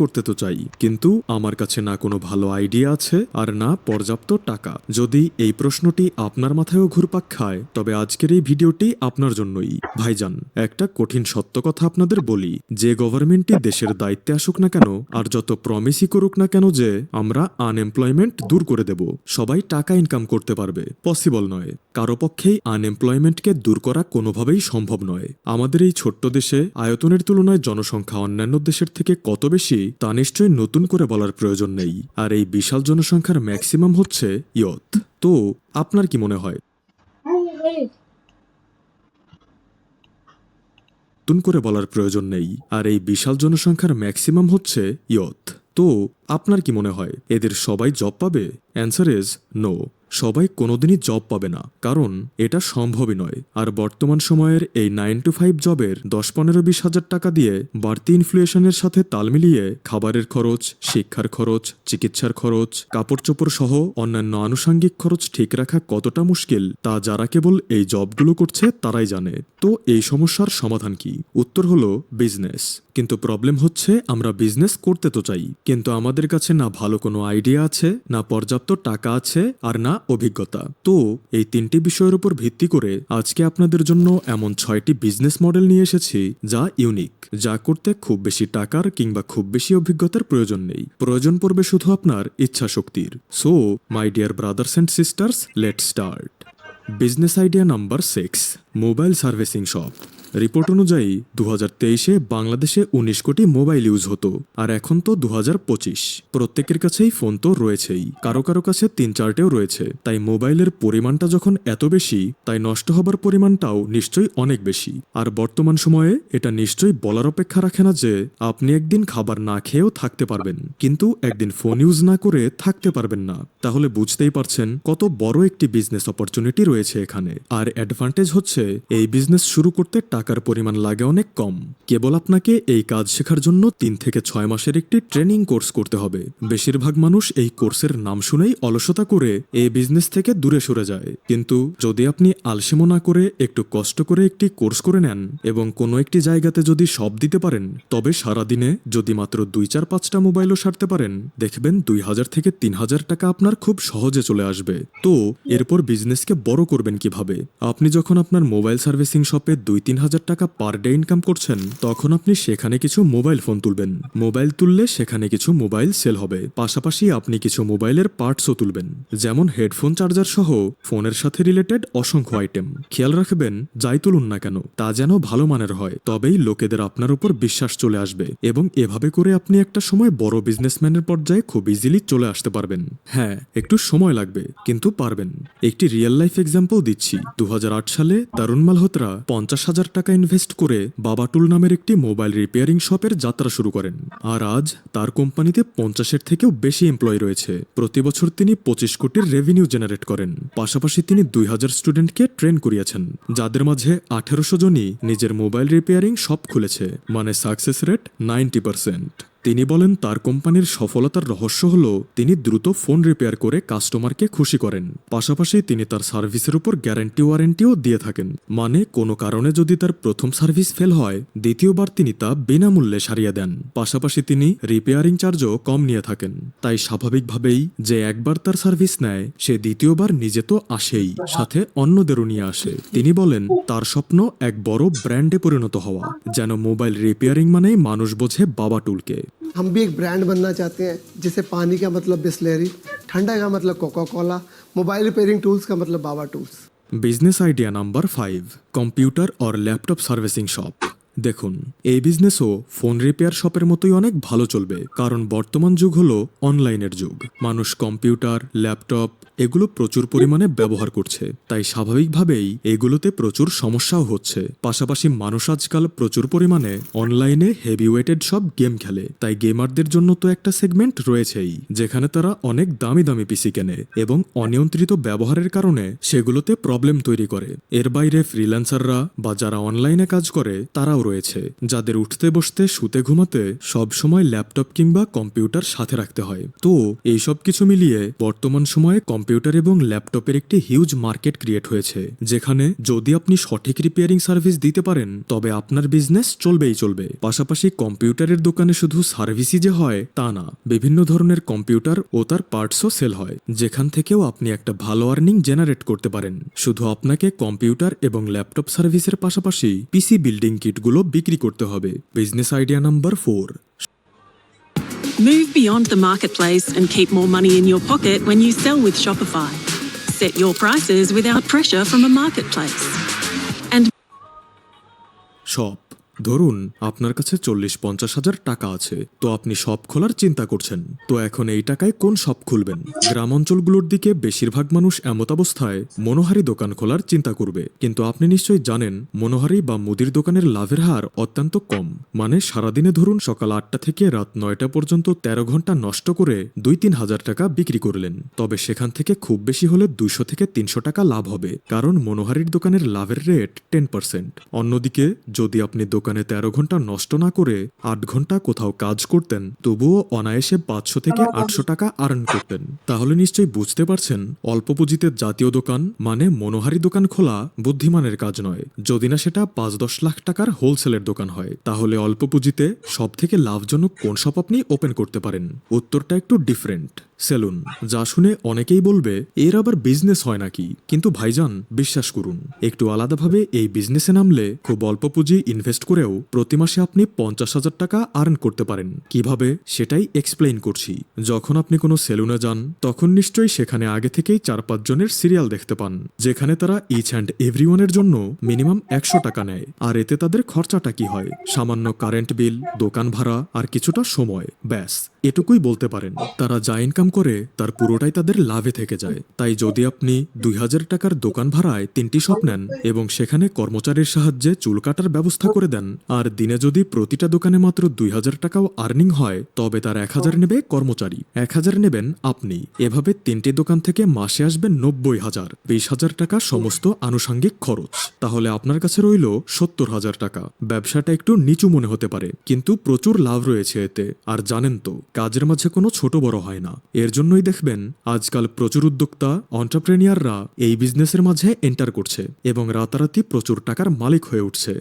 করতে তো চাই, কিন্তু আমার কাছে না কোনো ভালো আইডিয়া আছে আর না পর্যাপ্ত টাকা। যদি এই প্রশ্নটি আপনার মাথায়ও ঘুরপাক খায়, তবে আজকের এই ভিডিওটি আপনার জন্যই। ভাইজান, একটা কঠিন সত্য কথা আপনাদের বলি। যে গভর্নমেন্টই দেশের দায়িত্বে আসুক না কেন, আর যত প্রমিসই করুক না কেন যে, আমরা আনএমপ্লয়মেন্ট দূর করে দেব। সবাই টাকা ইনকাম করতে পারবে। পসিবল নয়। কারও পক্ষেই আনএমপ্লয়মেন্টকে দূর করা কোনোভাবেই সম্ভব নয়। আমাদের এই ছোট্ট দেশে আয়তনের তুলনায় জনসংখ্যা অন্যান্য দেশের থেকে কত বেশি তা নিশ্চয়ই নতুন করে বলার প্রয়োজন নেই। আর এই বিশাল জনসংখ্যার ম্যাক্সিমাম হচ্ছে ইয়ত। তো, আপনার কি মনে হয়? নতুন করে বলার প্রয়োজন নেই। আর এই বিশাল জনসংখ্যার ম্যাক্সিমাম হচ্ছে ইয়ত। তো, আপনার কি মনে হয়? এদের সবাই জব পাবে? অ্যান্সার ইজ নো সবাই কোনোদিনই জব পাবে না, কারণ এটা সম্ভবই নয়। আর বর্তমান সময়ের এই নাইন টু ফাইভ জবের দশ পনেরো বিশ হাজার টাকা দিয়ে বাড়তি ইনফ্লুয়েশনের সাথে তাল মিলিয়ে খাবারের খরচ, শিক্ষার খরচ, চিকিৎসার খরচ কাপড় চোপড় সহ অন্যান্য আনুষাঙ্গিক খরচ ঠিক রাখা কতটা মুশকিল, তা যারা কেবল এই জবগুলো করছে তারাই জানে। তো এই সমস্যার সমাধান কি? উত্তর হলো বিজনেস কিন্তু প্রবলেম হচ্ছে আমরা বিজনেস করতে তো চাই, কিন্তু আমাদের কাছে না ভালো কোনো আইডিয়া আছে, না পর্যাপ্ত টাকা আছে, আর না অভিজ্ঞতা। তো, এই তিনটি বিষয়ের উপর ভিত্তি করে আজকে আপনাদের জন্য এমন ছয়টি বিজনেস মডেল নিয়ে এসেছি যা ইউনিক যা করতে খুব বেশি টাকার কিংবা খুব বেশি অভিজ্ঞতার প্রয়োজন নেই। প্রয়োজন পড়বে শুধু আপনার ইচ্ছা শক্তির so my dear brothers and sisters let start business idea number six mobile servicing shop report অনুযায়ী দু তেইশে বাংলাদেশে উনিশ কোটি মোবাইল ইউজ হতো, আর এখন তো দু হাজার পঁচিশ। প্রত্যেকের কাছেই ফোন তো রয়েছেই, কারও কারও কাছে তিন চারটেও রয়েছে। তাই মোবাইলের পরিমাণটা যখন এত বেশি, তাই নষ্ট হবার পরিমাণটাও নিশ্চয়ই অনেক বেশি। আর বর্তমান সময়ে এটা নিশ্চয়ই বলার অপেক্ষা রাখে না যে, আপনি একদিন খাবার না খেয়েও থাকতে পারবেন। কিন্তু একদিন ফোন ইউজ না করে থাকতে পারবেন না। তাহলে বুঝতেই পারছেন কত বড় একটি বিজনেস অপরচুনিটি রয়েছে এখানে। আর অ্যাডভান্টেজ হচ্ছে, এই বিজনেস শুরু করতে টাকার পরিমাণ লাগে অনেক কম। কেবল আপনাকে এই কাজ শেখার জন্য তিন থেকে ছয় মাসের একটি ট্রেনিং কোর্স করতে হবে। বেশিরভাগ মানুষ এই কোর্সের নাম শুনেই অলসতা করে এই বিজনেস থেকে দূরে সরে যায়। কিন্তু যদি আপনি আলসেমো না করে একটু কষ্ট করে একটি কোর্স করে নেন এবং কোনো একটি জায়গাতে যদি সব দিতে পারেন, তবে সারাদিনে যদি মাত্র দুই, চার, পাঁচটা মোবাইলও সারতে পারেন, দেখবেন দুই হাজার থেকে তিন হাজার টাকা আপনার খুব সহজে চলে আসবে। তো, এরপর বিজনেসকে বড় করবেন কীভাবে? আপনি যখন আপনার মোবাইল সার্ভিসিং শপে দুই, তিন হাজার টাকা পার ডে ইনকাম করছেন, তখন আপনি সেখানে কিছু মোবাইল ফোন তুলবেন। মোবাইল তুললে সেখানে কিছু মোবাইল সেল হবে। পাশাপাশি আপনি কিছু মোবাইলের পার্টসও তুলবেন। যেমন হেডফোন চার্জার সহ ফোনের সাথে রিলেটেড অসংখ্য আইটেম খেয়াল রাখবেন, যাই তুলুন না কেন, তা যেন ভালো মানের হয়, তবেই লোকেদের আপনার উপর বিশ্বাস চলে আসবে এবং এভাবে করে আপনি একটা সময় বড় বিজনেসম্যানের পর্যায়ে খুব ইজিলি চলে আসতে পারবেন। হ্যাঁ একটু সময় লাগবে, কিন্তু পারবেন। একটি রিয়েল লাইফ এক্সাম্পল দিচ্ছি। দু হাজার আট সালে তরুণ মালহোত্রা পঞ্চাশ হাজার টাকা ইনভেস্ট করে বাবাটুল নামের একটি মোবাইল রিপেয়ারিং শপের যাত্রা শুরু করেন। আর আজ তার কোম্পানিতে পঞ্চাশের থেকেও বেশি এমপ্লয় রয়েছে। প্রতি বছর তিনি পঁচিশ কোটির রেভিনিউ জেনারেট করেন। পাশাপাশি তিনি দুই হাজার স্টুডেন্টকে ট্রেন করিয়েছেন। যাদের মাঝে আঠেরোশো জনই নিজের মোবাইল রিপেয়ারিং শপ খুলেছে। মানে সাকসেস রেট নাইনটি পার্সেন্ট তিনি বলেন, তার কোম্পানির সফলতার রহস্য হল, তিনি দ্রুত ফোন রিপেয়ার করে কাস্টমারকে খুশি করেন। পাশাপাশি তিনি তার সার্ভিসের উপর গ্যারান্টি ওয়ারেন্টিও দিয়ে থাকেন। মানে কোনো কারণে যদি তার প্রথম সার্ভিস ফেল হয়, দ্বিতীয়বার তিনি তা বিনামূল্যে সারিয়ে দেন। পাশাপাশি তিনি রিপেয়ারিং চার্জও কম নিয়ে থাকেন। তাই স্বাভাবিকভাবেই যে একবার তার সার্ভিস নেয়, সে দ্বিতীয়বার নিজে তো আসেই, সাথে অন্যদেরও নিয়ে আসে। তিনি বলেন, তার স্বপ্ন এক বড় ব্র্যান্ডে পরিণত হওয়া, যেন মোবাইল রিপেয়ারিং মানেই মানুষ বোঝে বাবা টুলকে। हम भी एक ब्रांड बनना चाहते हैं, जिसे पानी का मतलब बिस्लेरी, ठंडा का मतलब Coca Cola mobile repairing tools का मतलब बाबा tools business idea number five computer और लैपटॉप सर्विसिंग शॉप দেখুন, এই বিজনেসও ফোন রিপেয়ার শপের মতোই অনেক ভালো চলবে, কারণ বর্তমান যুগ হলো অনলাইনের যুগ। মানুষ কম্পিউটার ল্যাপটপ এগুলো প্রচুর পরিমাণে ব্যবহার করছে, তাই স্বাভাবিকভাবেই এগুলোতে প্রচুর সমস্যাও হচ্ছে। পাশাপাশি মানুষ আজকাল প্রচুর পরিমাণে অনলাইনে হেভি ওয়েটেড সব গেম খেলে, তাই গেমারদের জন্য তো একটা সেগমেন্ট রয়েছেই, যেখানে তারা অনেক দামি দামি পিসি কেনে এবং অনিয়ন্ত্রিত ব্যবহারের কারণে সেগুলোতে প্রবলেম তৈরি করে। এর বাইরে ফ্রিল্যান্সাররা বা যারা অনলাইনে কাজ করে, তারাও রয়েছে। যাদের উঠতে বসতে, শুতে ঘুমাতে সব সময় ল্যাপটপ কিংবা কম্পিউটার সাথে রাখতে হয়। তো, এই সব কিছু মিলিয়ে বর্তমান সময়ে কম্পিউটার এবং ল্যাপটপের একটি হিউজ মার্কেট ক্রিয়েট হয়েছে। যেখানে যদি আপনি সঠিক রিপেয়ারিং সার্ভিস দিতে পারেন, তবে আপনার বিজনেস চলবেই চলবে। পাশাপাশি কম্পিউটারের দোকানে শুধু সার্ভিসই যে হয়, তা না, বিভিন্ন ধরনের কম্পিউটার ও তার পার্টসও সেল হয়। যেখান থেকেও আপনি একটা ভালো আর্নিং জেনারেট করতে পারেন। শুধু আপনাকে কম্পিউটার এবং ল্যাপটপ সার্ভিসের পাশাপাশি পিসি বিল্ডিং কিটগুলো বিক্রি করতে হবে business idea number four Move beyond the marketplace and keep more money in your pocket when you sell with Shopify. Set your prices without pressure from a marketplace. And shop ধরুন, আপনার কাছে চল্লিশ পঞ্চাশ হাজার টাকা আছে, তো আপনি শপ খোলার চিন্তা করছেন। তো এখন এই টাকায় কোন শপ খুলবেন? গ্রাম অঞ্চলগুলোর দিকে বেশিরভাগ মানুষ এমত অবস্থায় মনোহারি দোকান খোলার চিন্তা করবে। কিন্তু আপনি নিশ্চয়ই জানেন, মনোহারি বা মুদির দোকানের লাভের হার অত্যন্ত কম। মানে সারাদিনে ধরুন, সকাল আটটা থেকে রাত নয়টা পর্যন্ত তেরো ঘণ্টা নষ্ট করে দুই তিন হাজার টাকা বিক্রি করলেন। তবে সেখান থেকে খুব বেশি হলে দুইশো থেকে তিনশো টাকা লাভ হবে, কারণ মনোহারির দোকানের লাভের রেট টেন পার্সেন্ট। অন্যদিকে, যদি আপনি দোকানে তেরো ঘণ্টা নষ্ট না করে আট ঘণ্টা কোথাও কাজ করতেন তবুও অনায়াসে পাঁচশো থেকে আটশো টাকা আর্ন করতেন। তাহলে নিশ্চয়ই বুঝতে পারছেন অল্প পুঁজিতে জাতীয় দোকান মানে মনোহারি দোকান খোলা বুদ্ধিমানের কাজ নয়। যদি না সেটা পাঁচ দশ লাখ টাকার হোলসেলের দোকান হয় তাহলে অল্প পুঁজিতে সব থেকে লাভজনক কোন শপ আপনি ওপেন করতে পারেন? উত্তরটা একটু ডিফারেন্ট সেলুন, যা শুনে অনেকেই বলবে, এর আবার বিজনেস হয় নাকি? কিন্তু ভাইজান, বিশ্বাস করুন, একটু আলাদাভাবে এই বিজনেসে নামলে খুব অল্প পুঁজি ইনভেস্ট করেও প্রতি মাসে আপনি পঞ্চাশ হাজার টাকা আর্ন করতে পারেন। কীভাবে? সেটাই এক্সপ্লেইন করছি। যখন আপনি কোনো সেলুনে যান, তখন নিশ্চয়ই সেখানে আগে থেকেই চার পাঁচজনের সিরিয়াল দেখতে পান, যেখানে তারা ইচ অ্যান্ড এভরিওয়ানের জন্য মিনিমাম একশো টাকা নেয়। আর এতে তাদের খরচাটা কি হয়? সামান্য কারেন্ট বিল দোকান ভাড়া, আর কিছুটা সময়। ব্যাস। এটুকুই বলতে পারেন, তারা যা ইনকাম করে তার পুরোটাই তাদের লাভে থেকে যায়। তাই যদি আপনি দুই হাজার টাকার দোকান ভাড়ায় তিনটি শপ নেন এবং সেখানে কর্মচারীর সাহায্যে চুল কাটার ব্যবস্থা করে দেন, আর দিনে যদি প্রতিটা দোকানে মাত্র দুই হাজার টাকাও আর্নিং হয়, তবে তার এক হাজার নেবে কর্মচারী। এক হাজার নেবেন আপনি। এভাবে তিনটি দোকান থেকে মাসে আসবেন নব্বই হাজার। বিশ হাজার টাকা সমস্ত আনুষঙ্গিক খরচ। তাহলে আপনার কাছে রইল সত্তর হাজার টাকা। ব্যবসাটা একটু নিচু মনে হতে পারে, কিন্তু প্রচুর লাভ রয়েছে এতে। আর জানেন তো কাজের মাঝে কোনো ছোট বড় হয় না। এর জন্যই দেখবেন, আজকাল প্রচুর উদ্যোক্তা অন্টারপ্রেনিয়াররা এই বিজনেসের মাঝে এন্টার করছে এবং রাতারাতি প্রচুর টাকার মালিক হয়ে উঠছে।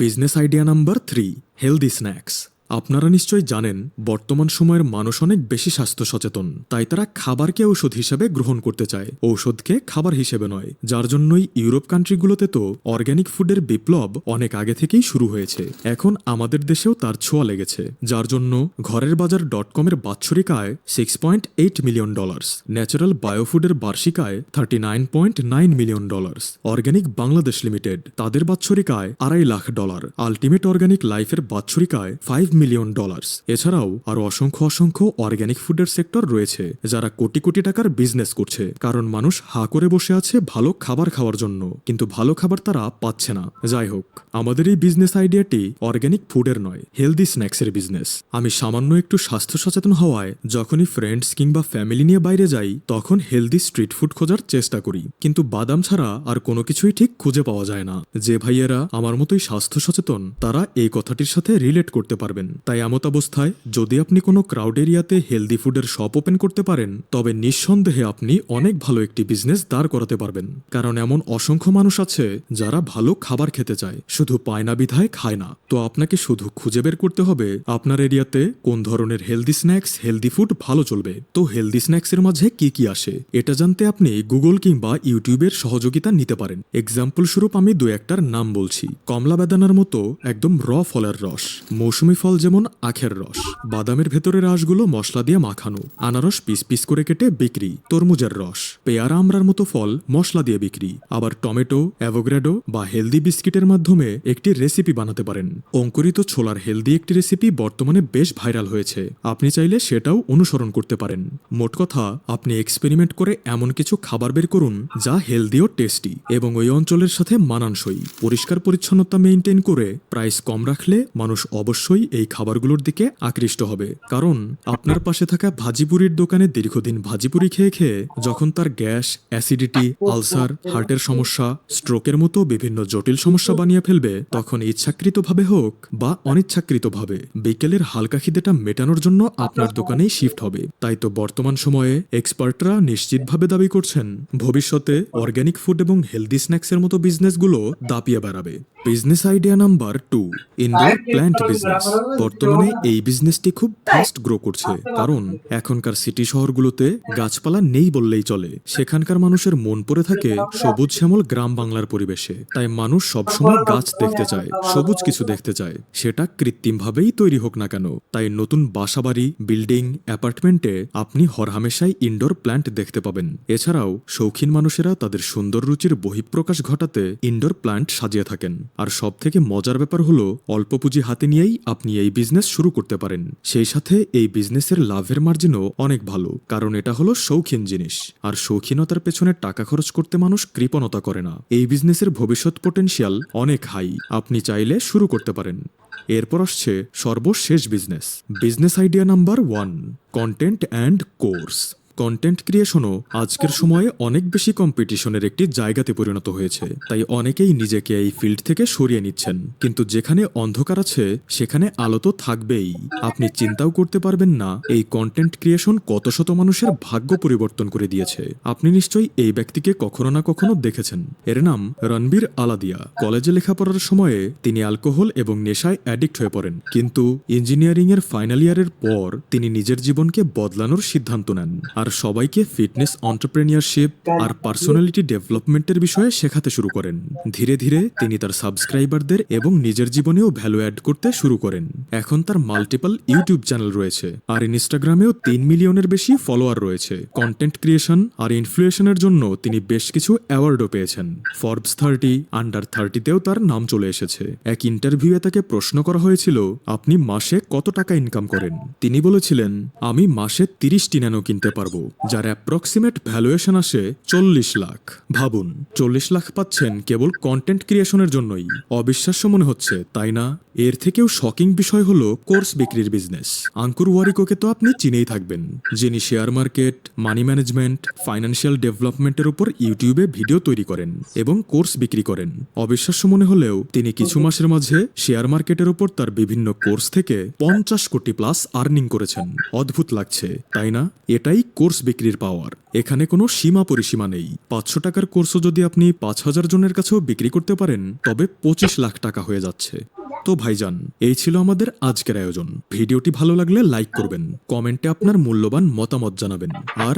Business idea number three healthy snacks আপনারা নিশ্চয়ই জানেন, বর্তমান সময়ের মানুষ অনেক বেশি স্বাস্থ্য সচেতন, তাই তারা খাবারকে ঔষধ হিসেবে গ্রহণ করতে চায়। ঔষধকে খাবার হিসেবে নয়, যার জন্যই ইউরোপ কান্ট্রিগুলোতে তো অর্গ্যানিক ফুডের বিপ্লব অনেক আগে থেকেই শুরু হয়েছে। এখন আমাদের দেশেও তার ছোঁয়া লেগেছে, যার জন্য ঘরের বাজার ডট কমের বাৎসরিক আয় six point eight million dollars natural বায়োফুডের বার্ষিক আয় thirty nine point nine million dollars organic Bangladesh limited, তাদের বাৎসরিক আয় আড়াই লাখ ডলার, আলটিমেট অর্গ্যানিক লাইফের বাৎসরিক আয় ফাইভ মিলিয়ন ডলার্স এছাড়াও আরও অসংখ্য অসংখ্য অর্গ্যানিক ফুডের সেক্টর রয়েছে, যারা কোটি কোটি টাকার বিজনেস করছে, কারণ মানুষ হা করে বসে আছে ভালো খাবার খাওয়ার জন্য। কিন্তু ভালো খাবার তারা পাচ্ছে না। যাই হোক, আমাদের এই বিজনেস আইডিয়াটি অর্গ্যানিক ফুডের নয় হেলদি স্ন্যাক্সের বিজনেস আমি সামান্য একটু স্বাস্থ্য সচেতন হওয়ায় যখনই ফ্রেন্ডস কিংবা ফ্যামিলি নিয়ে বাইরে যাই, তখন হেলদি স্ট্রিট ফুড খোঁজার চেষ্টা করি। কিন্তু বাদাম ছাড়া আর কোনো কিছুই ঠিক খুঁজে পাওয়া যায় না। যে ভাইয়েরা আমার মতোই স্বাস্থ্য সচেতন, তারা এই কথাটির সাথে রিলেট করতে পারবেন। তাই এমত অবস্থায় যদি আপনি কোনো ক্রাউড এরিয়াতে হেলদি ফুডের শপ ওপেন করতে পারেন, তবে নিঃসন্দেহে আপনি অনেক ভালো একটি বিজনেস দাঁড় করাতে পারবেন। কারণ এমন অসংখ্য মানুষ আছে যারা ভালো খাবার খেতে চায়, শুধু পায় না বিধায় খায় না। তো আপনাকে শুধু খুঁজে বের করতে হবে আপনার এরিয়াতে কোন ধরনের হেলদি স্ন্যাক্স হেলদি ফুড ভালো চলবে। তো হেলদি স্ন্যাক্সের মাঝে কি কি আসে, এটা জানতে আপনি গুগল কিংবা ইউটিউবের সহযোগিতা নিতে পারেন। এক্সাম্পল স্বরূপ আমি দু একটার নাম বলছি। কমলা বেদানার মতো একদম র ফলের রস। মৌসুমি ফল যেমন আখের রস, বাদামের ভেতরের রসগুলো মশলা দিয়ে মাখানো, আনারস পিস পিস করে কেটে বিক্রি, তরমুজের রস, পেয়ারা আমরার মতো ফল মশলা দিয়ে বিক্রি। আবার টমেটো, অ্যাভোগ্রেডো বা হেলদি বিস্কিটের মাধ্যমে একটি রেসিপি বানাতে পারেন। অঙ্কুরিত ছোলার হেলদি একটি রেসিপি বর্তমানে বেশ ভাইরাল হয়েছে। আপনি চাইলে সেটাও অনুসরণ করতে পারেন। মোট কথা, আপনি এক্সপেরিমেন্ট করে এমন কিছু খাবার বের করুন যা হেলদি ও টেস্টি এবং ওই অঞ্চলের সাথে মানানসই। পরিষ্কার পরিচ্ছন্নতা মেনটেন করে প্রাইস কম রাখলে মানুষ অবশ্যই এই এই খাবারগুলোর দিকে আকৃষ্ট হবে। কারণ আপনার পাশে থাকা ভাজিপুরির দোকানে দীর্ঘদিন ভাজিপুরি খেয়ে খেয়ে যখন তার গ্যাস অ্যাসিডিটি আলসার হার্টের সমস্যা স্ট্রোকের মতো বিভিন্ন জটিল সমস্যা বানিয়ে ফেলবে তখন ইচ্ছাকৃতভাবে হোক বা অনিচ্ছাকৃতভাবে বিকেলের হালকা খিদেটা মেটানোর জন্য আপনার দোকানেই শিফট হবে। তাই তো বর্তমান সময়ে এক্সপার্টরা নিশ্চিতভাবে দাবি করছেন ভবিষ্যতে অর্গ্যানিক ফুড এবং হেলদি স্ন্যাক্সের মতো বিজনেসগুলো দাপিয়ে বেড়াবে। Business idea number two indoor plant business. বর্তমানে এই বিজনেসটি খুব ফাস্ট গ্রো করছে। কারণ এখনকার সিটি শহরগুলোতে গাছপালা নেই বললেই চলে। সেখানকার মানুষের মন পড়ে থাকে সবুজ শ্যামল গ্রাম বাংলার পরিবেশে। তাই মানুষ সবসময় গাছ দেখতে চায়, সবুজ কিছু দেখতে চায়। সেটা কৃত্রিমভাবেই তৈরি হোক না কেন। তাই নতুন বাসাবাড়ি বিল্ডিং অ্যাপার্টমেন্টে আপনি হরহামেশাই ইনডোর প্ল্যান্ট দেখতে পাবেন। এছাড়াও শৌখিন মানুষেরা তাদের সুন্দর রুচির বহিঃপ্রকাশ ঘটাতে ইনডোর প্ল্যান্ট সাজিয়ে থাকেন। আর সব থেকে মজার ব্যাপার হলো, অল্প পুঁজি হাতে নিয়েই আপনি এই বিজনেস শুরু করতে পারেন। সেই সাথে এই বিজনেসের লাভের মার্জিনও অনেক ভালো, কারণ এটা হলো শৌখিন জিনিস। আর শৌখিনতার পেছনে টাকা খরচ করতে মানুষ কৃপণতা করে না। এই বিজনেসের ভবিষ্যৎ পোটেনশিয়াল অনেক হাই আপনি চাইলে শুরু করতে পারেন। এরপর আসছে সর্বশেষ business business idea number one content and course content ক্রিয়েশনও আজকের সময়ে অনেক বেশি কম্পিটিশনের একটি জায়গাতে পরিণত হয়েছে। তাই অনেকেই নিজেকে এই ফিল্ড থেকে সরিয়ে নিচ্ছেন। কিন্তু যেখানে অন্ধকার আছে, সেখানে আলো তো থাকবেই। আপনি চিন্তাও করতে পারবেন না, এই কন্টেন্ট ক্রিয়েশন কত শত মানুষের ভাগ্য পরিবর্তন করে দিয়েছে। আপনি নিশ্চয়ই এই ব্যক্তিকে কখনো না কখনো দেখেছেন। এর নাম রণবীর আলাদিয়া। কলেজে লেখাপড়ার সময়ে তিনি অ্যালকোহল এবং নেশায় অ্যাডিক্ট হয়ে পড়েন। কিন্তু ইঞ্জিনিয়ারিং এর ফাইনাল ইয়ারের পর তিনি নিজের জীবনকে বদলানোর সিদ্ধান্ত নেন। আর সবাইকে ফিটনেস অন্টারপ্রেনিয়ারশিপ আর পার্সোনালিটি ডেভেলপমেন্টের বিষয়ে শেখাতে শুরু করেন। ধীরে ধীরে তিনি তার সাবস্ক্রাইবারদের এবং নিজের জীবনেও ভ্যালু অ্যাড করতে শুরু করেন। এখন তার মাল্টিপল ইউটিউব চ্যানেল রয়েছে আর ইনস্টাগ্রামেও তিন মিলিয়নের বেশি ফলোয়ার রয়েছে। কন্টেন্ট ক্রিয়েশন আর ইনফ্লুয়েশনের জন্য তিনি বেশ কিছু অ্যাওয়ার্ডও পেয়েছেন। ফর্বস থার্টি আন্ডার থার্টিতেও তার নাম চলে এসেছে। এক ইন্টারভিউয়ে তাকে প্রশ্ন করা হয়েছিল, আপনি মাসে কত টাকা ইনকাম করেন? তিনি বলেছিলেন, আমি মাসে তিরিশটি ন্যানো কিনতে পারব। যার অ্যাপ্রক্সিমেট ভ্যালুয়েশন আসে চল্লিশ লাখ। ভাবুন, চল্লিশ লাখ পাচ্ছেন কেবল কন্টেন্ট ক্রিয়েশনের জন্যই। অবিশ্বাস্য মনে হচ্ছে, তাই না? এর থেকেও শকিং বিষয় হলো কোর্স বিক্রির বিজনেস আঙ্কুর ওয়ারিকোকে তো আপনি চিনেই থাকবেন, যিনি share market money management financial ডেভেলপমেন্টের উপর ইউটিউবে ভিডিও তৈরি করেন এবং কোর্স বিক্রি করেন। অবিশ্বাস্য মনে হলেও তিনি কিছু মাসের মাঝে শেয়ার মার্কেটের উপর তার বিভিন্ন কোর্স থেকে পঞ্চাশ কোটি প্লাস আর্নিং করেছেন। অদ্ভুত লাগছে, তাই না? এটাই কোর্স বিক্রির পাওয়ার এখানে কোনো সীমা পরিসীমা নেই। পাঁচশো টাকার কোর্সও যদি আপনি পাঁচ হাজার জনের কাছেও বিক্রি করতে পারেন, তবে পঁচিশ লাখ টাকা হয়ে যাচ্ছে। তো ভাইজান, এই ছিল আমাদের আজকের আয়োজন। ভিডিওটি ভালো লাগলে লাইক করবেন, কমেন্টে আপনার মূল্যবান মতামত জানাবেন। আর